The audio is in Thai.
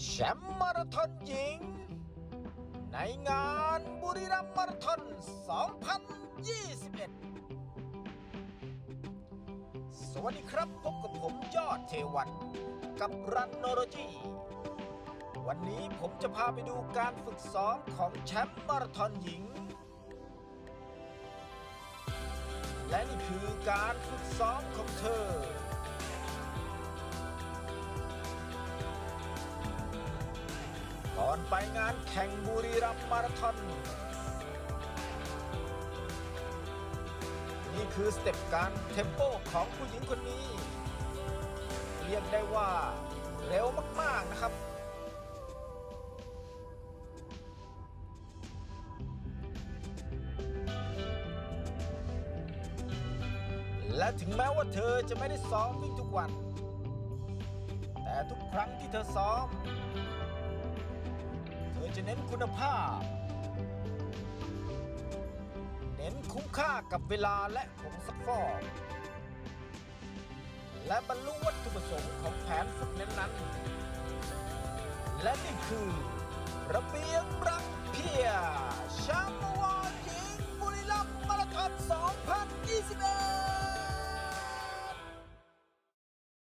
แชมป์มาราธอนหญิง ในงานบุรีรัมย์มาราธอน 2021 สวัสดีครับ พบกับผมยอดเทวัน กับรันโนโลจีวันนี้ผมจะพาไปดูการฝึกซ้อมของแชมป์มาราธอนหญิง และนี่คือการฝึกซ้อมของเธอ ไปงานแข่งบุรีรัมย์มาราธอนนี่คือสเต็ปการเทมโปของผู้หญิงคนนี้ เรียกได้ว่าเร็วมาก ๆ นะครับและถึงแม้ว่าเธอจะไม่ได้ซ้อมวิ่งทุกวัน แต่ทุกครั้งที่เธอซ้อม จะเน้นคุณภาพ เน้นคุ้มค่ากับเวลาและผงซักฟอกและบรรลุวัตถุประสงค์ของแผนฝึกนั้นๆ และนี่คือ ระเบียงรังเพียร